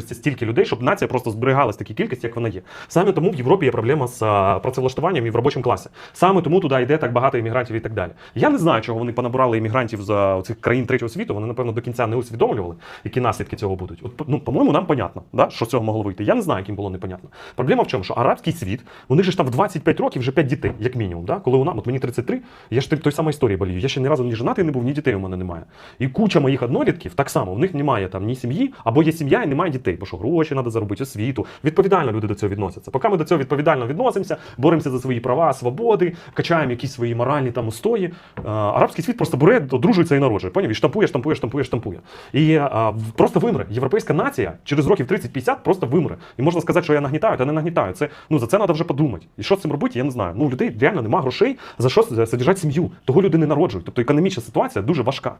народжується стільки людей, щоб нація просто зберігалась такій кількості, як вона є. Саме тому в Європі є проблема з працевлаштуванням і в робочому класі. Саме тому туди йде так багато іммігрантів і так далі. Я не знаю, чого вони понабирали іммігрантів з цих країн третього світу. Вони, напевно, до кінця не усвідомлювали, які наслідки цього будуть. От, ну, по-моєму, нам понятно, да, що з цього могло вийти. Я не знаю, яким було непонятно. Проблема в чому, що арабський світ, же ж там в 25 років вже 5 дітей, як мінімум. Да? Коли у нас, от мені 33, я ж той самої історії болію. Я ще ні разу ні женатий не був, ні дітей у мене немає. І куча моїх однолітків так само, в них немає там ні сім'ї, або є сім'я і немає дітей, бо що гроші треба заробити, освіту. Відповідально люди до цього відносяться. Поки ми до цього відповідально відносимося, боремося за свої права, свободи, качаємо якісь свої моральні там устої. а, Арабський світ просто бере, одружується і народжує. Поняв? І штампує, штампує, штампує, штампує. І а, в- просто вимре. Європейська нація через років 30-50 просто вимре. І можна сказати, що я нагнітаю, та не нагнітаю. Це ну за це треба вже подумати. І що з цим робити, я не знаю. Ну людей реально немає грошей за що содержати сім'ю. Того люди не народжують. Тобто економічна ситуація дуже важка.